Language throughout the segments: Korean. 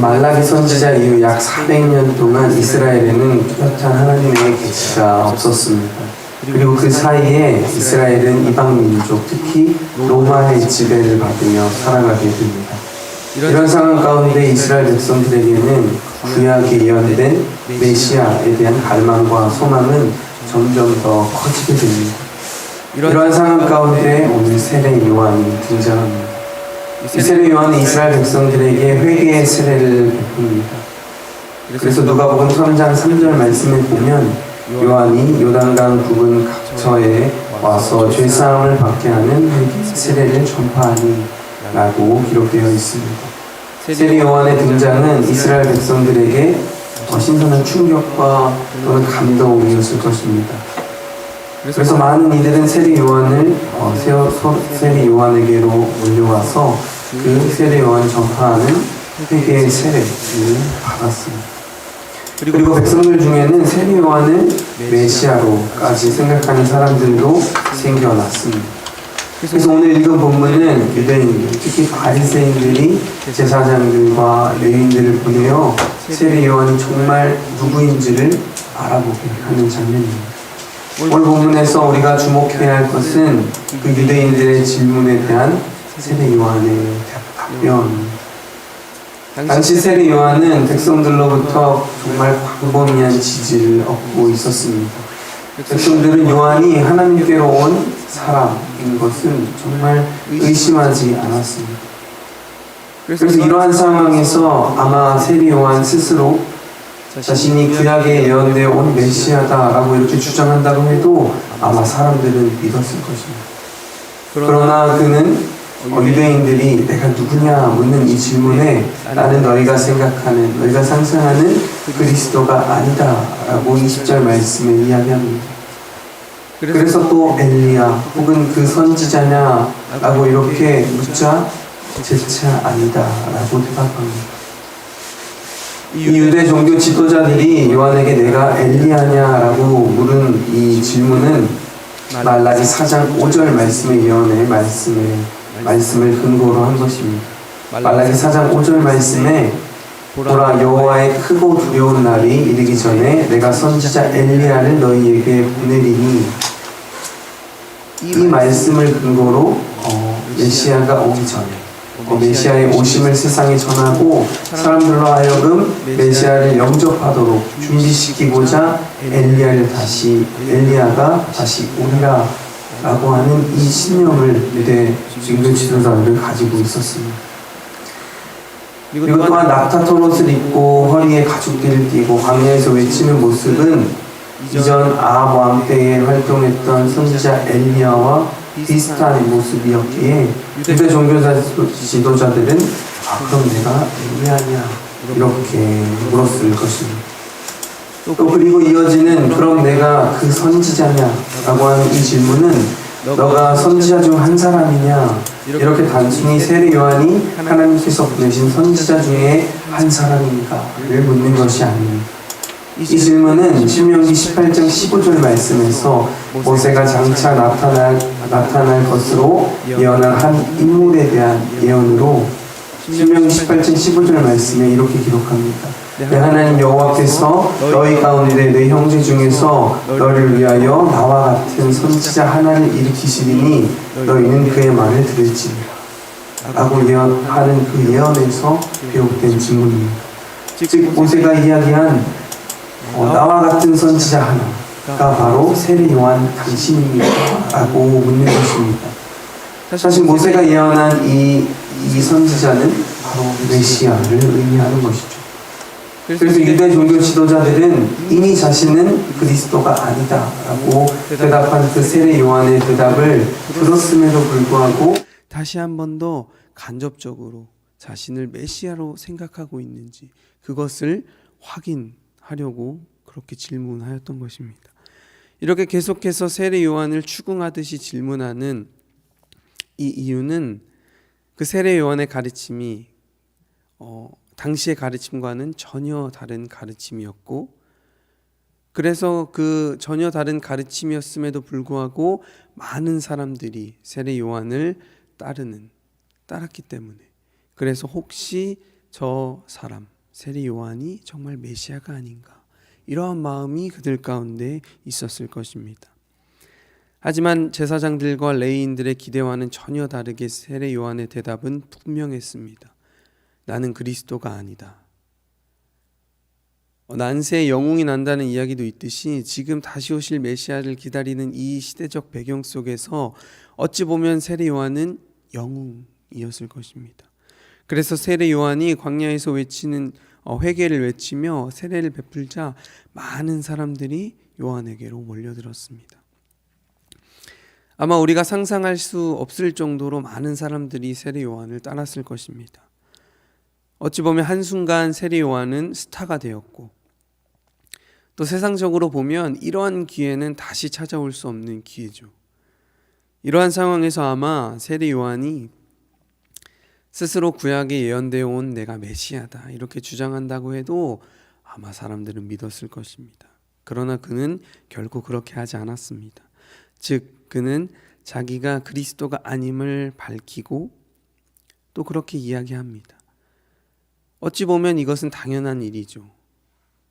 말라기 선지자 이후 약 400년 동안 이스라엘에는 뚜렷한 하나님의 계시가 없었습니다. 그리고 그 사이에 이스라엘은 이방 민족, 특히 로마의 지배를 받으며 살아가게 됩니다. 이런 상황 가운데 이스라엘 백성들에게는 구약에 예언된 메시아에 대한 갈망과 소망은 점점 더 커지게 됩니다. 이러한 상황 가운데 오늘 세례 요한이 등장합니다. 이 세례 요한은 이스라엘 백성들에게 회개의 세례를 베풉니다. 그래서 누가복음 3장 3절 말씀을 보면 요한이 요단강 부근 각처에 와서 죄 사함을 받게 하는 세례를 전파하니 라고 기록되어 있습니다. 세례 요한의 등장은 이스라엘 백성들에게 어, 신선한 충격과 또는 감동이었을 것입니다. 그래서 많은 이들은 세례 요한을 어, 세례 요한에게로 몰려와서 그 세례 요한 전파하는 회개의 세례를 받았습니다. 그리고 백성들 중에는 세례 요한을 메시아로까지 생각하는 사람들도 생겨났습니다. 그래서 오늘 읽은 본문은 유대인들, 특히 바리새인들이 제사장들과 레인들을 보내어 세례 요한이 정말 누구인지를 알아보게 하는 장면입니다. 오늘 본문에서 우리가 주목해야 할 것은 그 유대인들의 질문에 대한 세례 요한의 답변. 당시 세례 요한은 백성들로부터 정말 광범위한 지지를 얻고 있었습니다. 백성들은 요한이 하나님께로 온 사람인 것은 정말 의심하지 않았습니다. 그래서 이러한 상황에서 아마 세례 요한 스스로 자신이 구약에 예언되어 온 메시아다라고 이렇게 주장한다고 해도 아마 사람들은 믿었을 것입니다. 그러나 그는 어, 유대인들이 내가 누구냐 묻는 이 질문에 나는 너희가 생각하는 너희가 상상하는 그리스도가 아니다라고 20절 말씀에 이야기합니다. 그래서 또 엘리야 혹은 그 선지자냐라고 이렇게 묻자 재차 아니다라고 대답합니다. 이 유대 종교 지도자들이 요한에게 내가 엘리야냐라고 물은 이 질문은 말라기 4장 5절 말씀의 예언의 말씀에 말씀을 근거로 한 것입니다. 말라기 4장 5절 말씀에 보라 여호와의 크고 두려운 날이 이르기 전에 내가 선지자 엘리야를 너희에게 보내리니. 이 말씀을 근거로 어, 메시아가 오기 전에 어, 메시아의 오심을 세상에 전하고 사람들로 하여금 메시아를 영접하도록 준비시키고자 엘리야를 다시 엘리야가 다시 오리라 라고 하는 이 신념을 유대 종교 지도자들을 가지고 있었습니다. 그리고 또한 낙타토롯을 입고 허리에 가죽띠를 띠고 광야에서 외치는 모습은 이전 아합 왕 때에 활동했던 선지자 엘리야와 비슷한 모습이었기에 유대 종교자 지도자들은 아 그럼 내가 엘리야냐 이렇게 물었을 것입니다. 또 그리고 이어지는 그럼 내가 그 선지자냐라고 하는 이 질문은 너가 선지자 중 한 사람이냐 이렇게 단순히 세례 요한이 하나님께서 보내신 선지자 중에 한 사람인가를 묻는 것이 아닙니다. 이 질문은 신명기 18장 15절 말씀에서 모세가 장차 나타날, 나타날 것으로 예언한 한 인물에 대한 예언으로 신명기 18장 15절 말씀에 이렇게 기록합니다. 내 하나님 여호와께서 너희 가운데 내 형제 중에서 너를 위하여 나와 같은 선지자 하나를 일으키시리니 너희는 그의 말을 들을지니라 라고 예언하는 그 예언에서 비롯된 질문입니다. 즉 모세가 이야기한 어, 나와 같은 선지자 하나가 바로 세례 요한 당신입니다라고 묻는 것입니다. 사실 모세가 예언한 이, 이 선지자는 바로 메시아를 의미하는 것이죠. 그래서 유대 종교 지도자들은 이미 자신은 그리스도가 아니다라고 대답한 그 세례 요한의 대답을 들었음에도 불구하고 다시 한 번 더 간접적으로 자신을 메시아로 생각하고 있는지 그것을 확인하려고 그렇게 질문하였던 것입니다. 이렇게 계속해서 세례 요한을 추궁하듯이 질문하는 이 이유는 그 세례 요한의 가르침이 어, 당시의 가르침과는 전혀 다른 가르침이었고 그래서 그 전혀 다른 가르침이었음에도 불구하고 많은 사람들이 세례 요한을 따르는 따랐기 때문에 그래서 혹시 저 사람 세례 요한이 정말 메시아가 아닌가 이러한 마음이 그들 가운데 있었을 것입니다. 하지만 제사장들과 레이인들의 기대와는 전혀 다르게 세례 요한의 대답은 분명했습니다. 나는 그리스도가 아니다. 어, 난세에 영웅이 난다는 이야기도 있듯이 지금 다시 오실 메시아를 기다리는 이 시대적 배경 속에서 어찌 보면 세례 요한은 영웅이었을 것입니다. 그래서 세례 요한이 광야에서 외치는 어, 회개를 외치며 세례를 베풀자 많은 사람들이 요한에게로 몰려들었습니다. 아마 우리가 상상할 수 없을 정도로 많은 사람들이 세례 요한을 따랐을 것입니다. 어찌 보면 한순간 세례 요한은 스타가 되었고 또 세상적으로 보면 이러한 기회는 다시 찾아올 수 없는 기회죠. 이러한 상황에서 아마 세례 요한이 스스로 구약에 예언되어 온 내가 메시아다 이렇게 주장한다고 해도 아마 사람들은 믿었을 것입니다. 그러나 그는 결코 그렇게 하지 않았습니다. 즉 그는 자기가 그리스도가 아님을 밝히고 또 그렇게 이야기합니다. 어찌 보면 이것은 당연한 일이죠.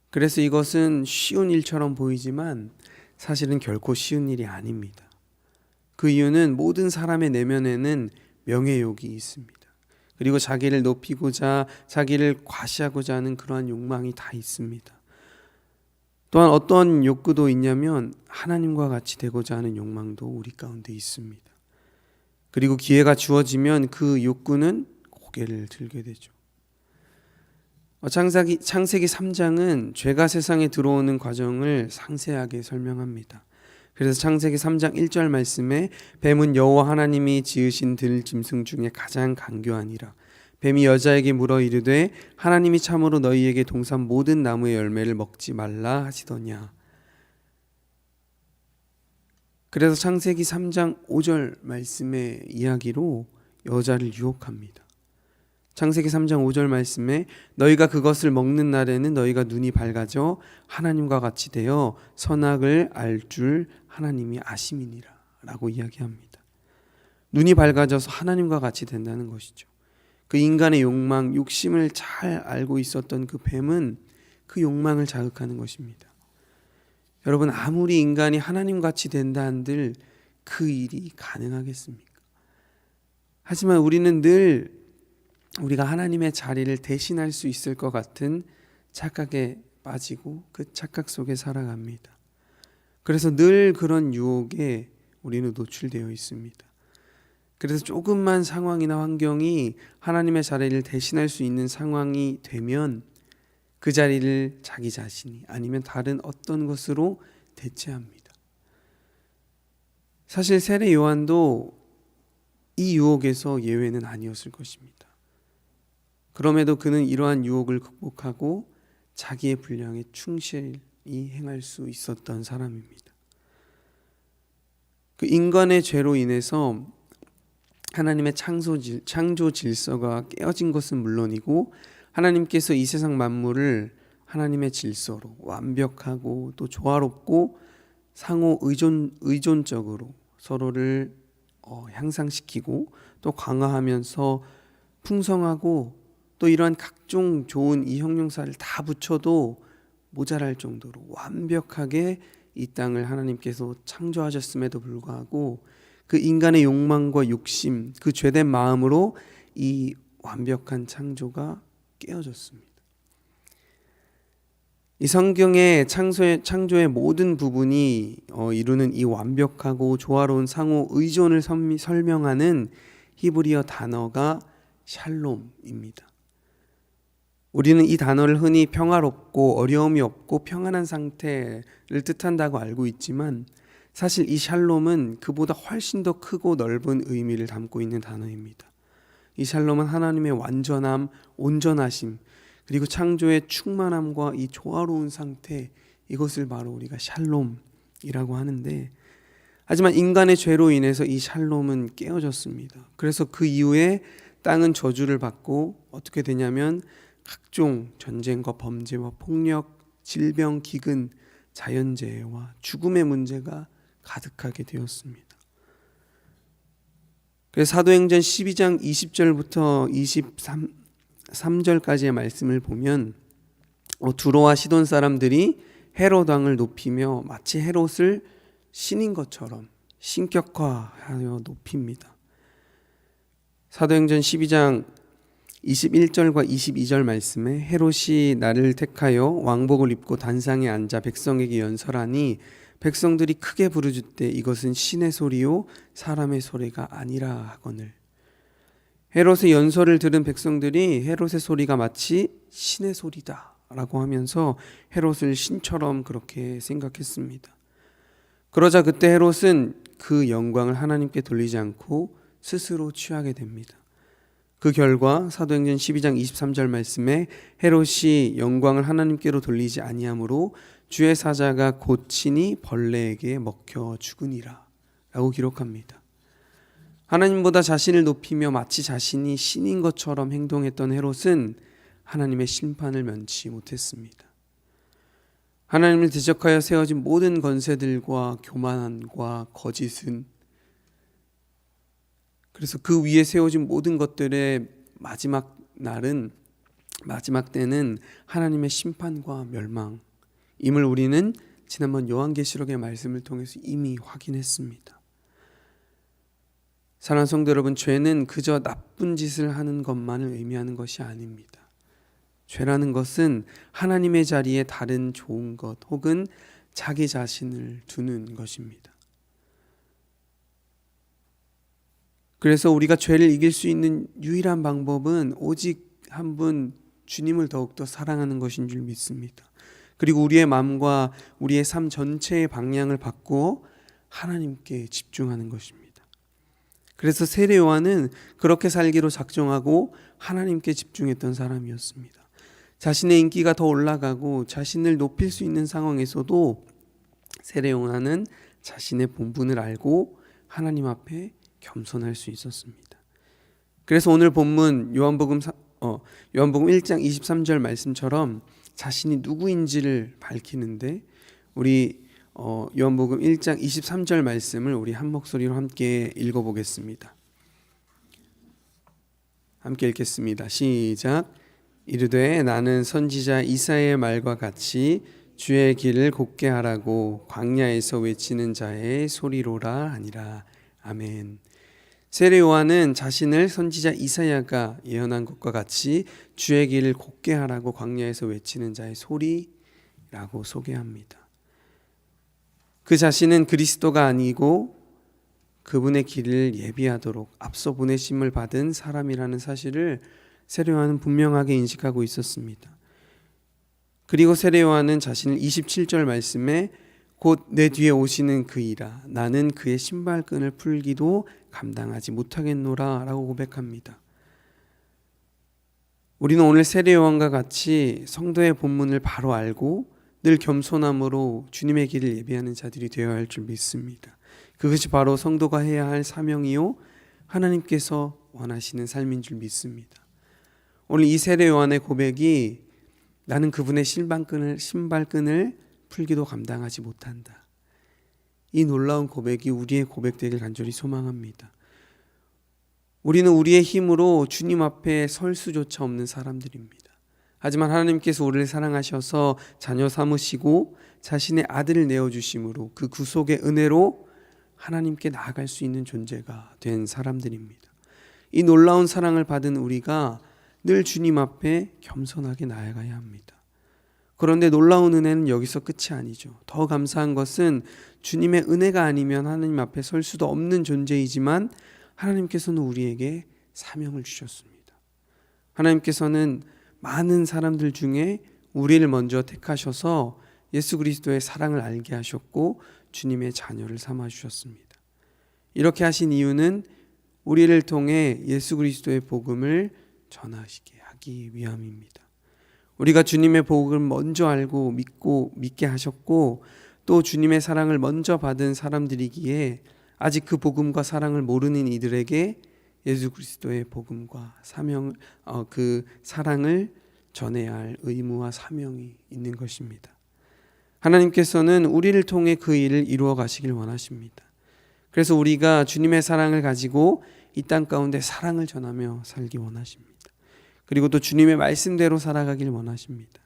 그래서 이것은 쉬운 일처럼 보이지만 사실은 결코 쉬운 일이 아닙니다. 그 이유는 모든 사람의 내면에는 명예욕이 있습니다. 그리고 자기를 높이고자 자기를 과시하고자 하는 그러한 욕망이 다 있습니다. 또한 어떤 욕구도 있냐면 하나님과 같이 되고자 하는 욕망도 우리 가운데 있습니다. 그리고 기회가 주어지면 그 욕구는 고개를 들게 되죠. 어, 창세기, 창세기 3장은 죄가 세상에 들어오는 과정을 상세하게 설명합니다. 그래서 창세기 3장 1절 말씀에 뱀은 여호와 하나님이 지으신 들 짐승 중에 가장 강교하니라. 뱀이 여자에게 물어 이르되 하나님이 참으로 너희에게 동산 모든 나무의 열매를 먹지 말라 하시더냐. 그래서 창세기 3장 5절 말씀의 이야기로 여자를 유혹합니다. 창세기 3장 5절 말씀에 너희가 그것을 먹는 날에는 너희가 눈이 밝아져 하나님과 같이 되어 선악을 알 줄 하나님이 아심이니라라고 이야기합니다. 눈이 밝아져서 하나님과 같이 된다는 것이죠. 그 인간의 욕망, 욕심을 잘 알고 있었던 그 뱀은 그 욕망을 자극하는 것입니다. 여러분 아무리 인간이 하나님 같이 된다 한들 그 일이 가능하겠습니까? 하지만 우리는 늘 우리가 하나님의 자리를 대신할 수 있을 것 같은 착각에 빠지고 그 착각 속에 살아갑니다. 그래서 늘 그런 유혹에 우리는 노출되어 있습니다. 그래서 조금만 상황이나 환경이 하나님의 자리를 대신할 수 있는 상황이 되면 그 자리를 자기 자신이 아니면 다른 어떤 것으로 대체합니다. 사실 세례 요한도 이 유혹에서 예외는 아니었을 것입니다. 그럼에도 그는 이러한 유혹을 극복하고 자기의 분량에 충실히 행할 수 있었던 사람입니다. 그 인간의 죄로 인해서 하나님의 창조, 질, 창조 질서가 깨어진 것은 물론이고 하나님께서 이 세상 만물을 하나님의 질서로 완벽하고 또 조화롭고 상호 의존 의존적으로 서로를 어, 향상시키고 또 강화하면서 풍성하고 또 이러한 각종 좋은 이 형용사를 다 붙여도 모자랄 정도로 완벽하게 이 땅을 하나님께서 창조하셨음에도 불구하고 그 인간의 욕망과 욕심, 그 죄된 마음으로 이 완벽한 창조가 깨어졌습니다. 이 성경의 창조의, 창조의 모든 부분이 어, 이루는 이 완벽하고 조화로운 상호 의존을 설명하는 히브리어 단어가 샬롬입니다. 우리는 이 단어를 흔히 평화롭고 어려움이 없고 평안한 상태를 뜻한다고 알고 있지만 사실 이 샬롬은 그보다 훨씬 더 크고 넓은 의미를 담고 있는 단어입니다. 이 샬롬은 하나님의 완전함, 온전하심, 그리고 창조의 충만함과 이 조화로운 상태 이것을 바로 우리가 샬롬이라고 하는데 하지만 인간의 죄로 인해서 이 샬롬은 깨어졌습니다. 그래서 그 이후에 땅은 저주를 받고 어떻게 되냐면 각종 전쟁과 범죄와 폭력, 질병, 기근, 자연재해와 죽음의 문제가 가득하게 되었습니다. 그래서 사도행전 12장 20절부터 23절까지의 말씀을 보면 어, 두로와 시돈 사람들이 헤롯 왕을 높이며 마치 헤롯을 신인 것처럼 신격화하여 높입니다. 사도행전 12장 21절과 22절 말씀에 헤롯이 나를 택하여 왕복을 입고 단상에 앉아 백성에게 연설하니 백성들이 크게 부르짖되 이것은 신의 소리요 사람의 소리가 아니라 하거늘 헤롯의 연설을 들은 백성들이 헤롯의 소리가 마치 신의 소리다라고 하면서 헤롯을 신처럼 그렇게 생각했습니다. 그러자 그때 헤롯은 그 영광을 하나님께 돌리지 않고 스스로 취하게 됩니다. 그 결과 사도행전 12장 23절 말씀에 헤롯이 영광을 하나님께로 돌리지 아니하므로 주의 사자가 고치니 벌레에게 먹혀 죽으니라 라고 기록합니다. 하나님보다 자신을 높이며 마치 자신이 신인 것처럼 행동했던 헤롯은 하나님의 심판을 면치 못했습니다. 하나님을 대적하여 세워진 모든 건세들과 교만과 거짓은 그래서 그 위에 세워진 모든 것들의 마지막 날은 마지막 때는 하나님의 심판과 멸망임을 우리는 지난번 요한계시록의 말씀을 통해서 이미 확인했습니다. 사랑하는 성도 여러분, 죄는 그저 나쁜 짓을 하는 것만을 의미하는 것이 아닙니다. 죄라는 것은 하나님의 자리에 다른 좋은 것 혹은 자기 자신을 두는 것입니다. 그래서 우리가 죄를 이길 수 있는 유일한 방법은 오직 한 분 주님을 더욱더 사랑하는 것인 줄 믿습니다. 그리고 우리의 마음과 우리의 삶 전체의 방향을 바꾸어 하나님께 집중하는 것입니다. 그래서 세례 요한은 그렇게 살기로 작정하고 하나님께 집중했던 사람이었습니다. 자신의 인기가 더 올라가고 자신을 높일 수 있는 상황에서도 세례 요한은 자신의 본분을 알고 하나님 앞에 겸손할 수 있었습니다. 그래서 오늘 본문 요한복음 사- 어, 요한복음 1장 23절 말씀처럼 자신이 누구인지를 밝히는데 우리 어, 요한복음 1장 23절 말씀을 우리 한 목소리로 함께 읽어보겠습니다. 함께 읽겠습니다. 시작. 이르되 나는 선지자 이사의 말과 같이 주의 길을 곱게 하라고 광야에서 외치는 자의 소리로라 하니라. 아멘. 세례 요한은 자신을 선지자 이사야가 예언한 것과 같이 주의 길을 곱게 하라고 광야에서 외치는 자의 소리라고 소개합니다. 그 자신은 그리스도가 아니고 그분의 길을 예비하도록 앞서 보내심을 받은 사람이라는 사실을 세례 요한은 분명하게 인식하고 있었습니다. 그리고 세례 요한은 자신을 27절 말씀에 곧 내 뒤에 오시는 그이라 나는 그의 신발끈을 풀기도 감당하지 못하겠노라 라고 고백합니다. 우리는 오늘 세례 요한과 같이 성도의 본문을 바로 알고 늘 겸손함으로 주님의 길을 예비하는 자들이 되어야 할 줄 믿습니다. 그것이 바로 성도가 해야 할 사명이요 하나님께서 원하시는 삶인 줄 믿습니다. 오늘 이 세례 요한의 고백이 나는 그분의 신발끈을 신발끈을 풀기도 감당하지 못한다. 이 놀라운 고백이 우리의 고백되길 간절히 소망합니다. 우리는 우리의 힘으로 주님 앞에 설 수조차 없는 사람들입니다. 하지만 하나님께서 우리를 사랑하셔서 자녀 삼으시고 자신의 아들을 내어 주심으로 그 구속의 은혜로 하나님께 나아갈 수 있는 존재가 된 사람들입니다. 이 놀라운 사랑을 받은 우리가 늘 주님 앞에 겸손하게 나아가야 합니다. 그런데 놀라운 은혜는 여기서 끝이 아니죠. 더 감사한 것은 주님의 은혜가 아니면 하나님 앞에 설 수도 없는 존재이지만 하나님께서는 우리에게 사명을 주셨습니다. 하나님께서는 많은 사람들 중에 우리를 먼저 택하셔서 예수 그리스도의 사랑을 알게 하셨고 주님의 자녀를 삼아 주셨습니다. 이렇게 하신 이유는 우리를 통해 예수 그리스도의 복음을 전하시게 하기 위함입니다. 우리가 주님의 복음을 먼저 알고 믿고 믿게 하셨고 또 주님의 사랑을 먼저 받은 사람들이기에 아직 그 복음과 사랑을 모르는 이들에게 예수 그리스도의 복음과 사명 어, 그 사랑을 전해야 할 의무와 사명이 있는 것입니다. 하나님께서는 우리를 통해 그 일을 이루어 가시길 원하십니다. 그래서 우리가 주님의 사랑을 가지고 이 땅 가운데 사랑을 전하며 살기 원하십니다. 그리고 또 주님의 말씀대로 살아가길 원하십니다.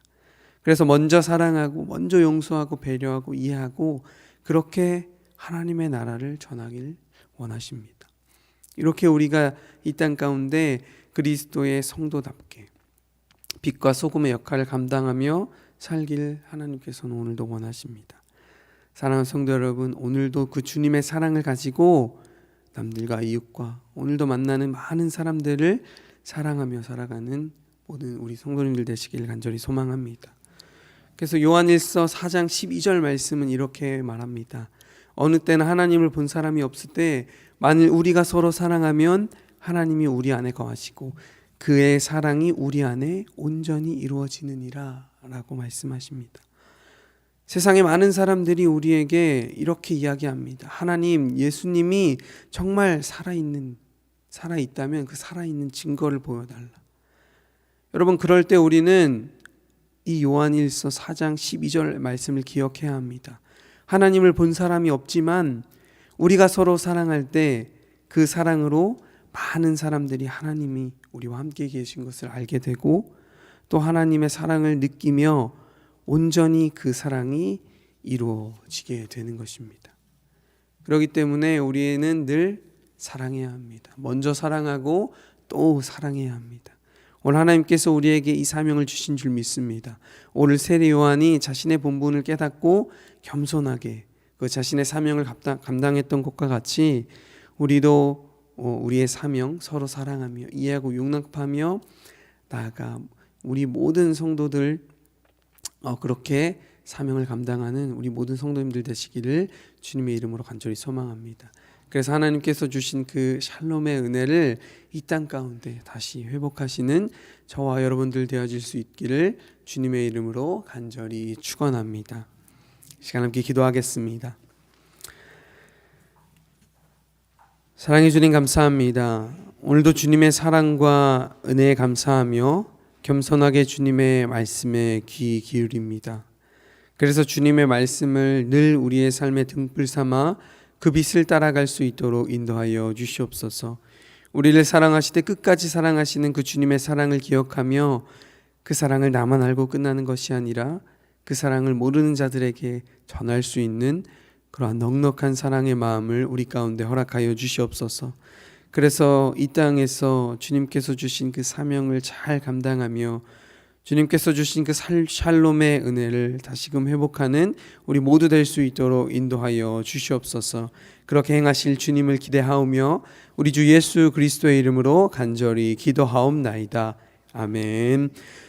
그래서 먼저 사랑하고 먼저 용서하고 배려하고 이해하고 그렇게 하나님의 나라를 전하길 원하십니다. 이렇게 우리가 이 땅 가운데 그리스도의 성도답게 빛과 소금의 역할을 감당하며 살길 하나님께서는 오늘도 원하십니다. 사랑하는 성도 여러분, 오늘도 그 주님의 사랑을 가지고 남들과 이웃과 오늘도 만나는 많은 사람들을 사랑하며 살아가는 모든 우리 성도님들 되시길 간절히 소망합니다. 그래서 요한일서 4장 12절 말씀은 이렇게 말합니다. 어느 때는 하나님을 본 사람이 없을 때 만일 우리가 서로 사랑하면 하나님이 우리 안에 거하시고 그의 사랑이 우리 안에 온전히 이루어지느니라라고 말씀하십니다. 세상에 많은 사람들이 우리에게 이렇게 이야기합니다. 하나님, 예수님이 정말 살아있는 살아 있다면 그 살아 있는 증거를 보여달라. 여러분 그럴 때 우리는 이 요한일서 4장 12절 말씀을 기억해야 합니다. 하나님을 본 사람이 없지만 우리가 서로 사랑할 때 그 사랑으로 많은 사람들이 하나님이 우리와 함께 계신 것을 알게 되고 또 하나님의 사랑을 느끼며 온전히 그 사랑이 이루어지게 되는 것입니다. 그렇기 때문에 우리는 늘 사랑해야 합니다. 먼저 사랑하고 또 사랑해야 합니다. 오늘 하나님께서 우리에게 이 사명을 주신 줄 믿습니다. 오늘 세례 요한이 자신의 본분을 깨닫고 겸손하게 그 자신의 사명을 감당, 감당했던 것과 같이 우리도 어, 우리의 사명 서로 사랑하며 이해하고 용납하며 나아가 우리 모든 성도들 어, 그렇게 사명을 감당하는 우리 모든 성도님들 되시기를 주님의 이름으로 간절히 소망합니다. 그래서 하나님께서 주신 그 샬롬의 은혜를 이 땅 가운데 다시 회복하시는 저와 여러분들 되어질 수 있기를 주님의 이름으로 간절히 축원합니다. 시간 함께 기도하겠습니다. 사랑해 주님 감사합니다. 오늘도 주님의 사랑과 은혜에 감사하며 겸손하게 주님의 말씀에 귀 기울입니다. 그래서 주님의 말씀을 늘 우리의 삶의 등불 삼아 그 빛을 따라갈 수 있도록 인도하여 주시옵소서. 우리를 사랑하시되 끝까지 사랑하시는 그 주님의 사랑을 기억하며 그 사랑을 나만 알고 끝나는 것이 아니라 그 사랑을 모르는 자들에게 전할 수 있는 그러한 넉넉한 사랑의 마음을 우리 가운데 허락하여 주시옵소서. 그래서 이 땅에서 주님께서 주신 그 사명을 잘 감당하며 주님께서 주신 그 살- 샬롬의 은혜를 다시금 회복하는 우리 모두 될 수 있도록 인도하여 주시옵소서. 그렇게 행하실 주님을 기대하오며 우리 주 예수 그리스도의 이름으로 간절히 기도하옵나이다. 아멘.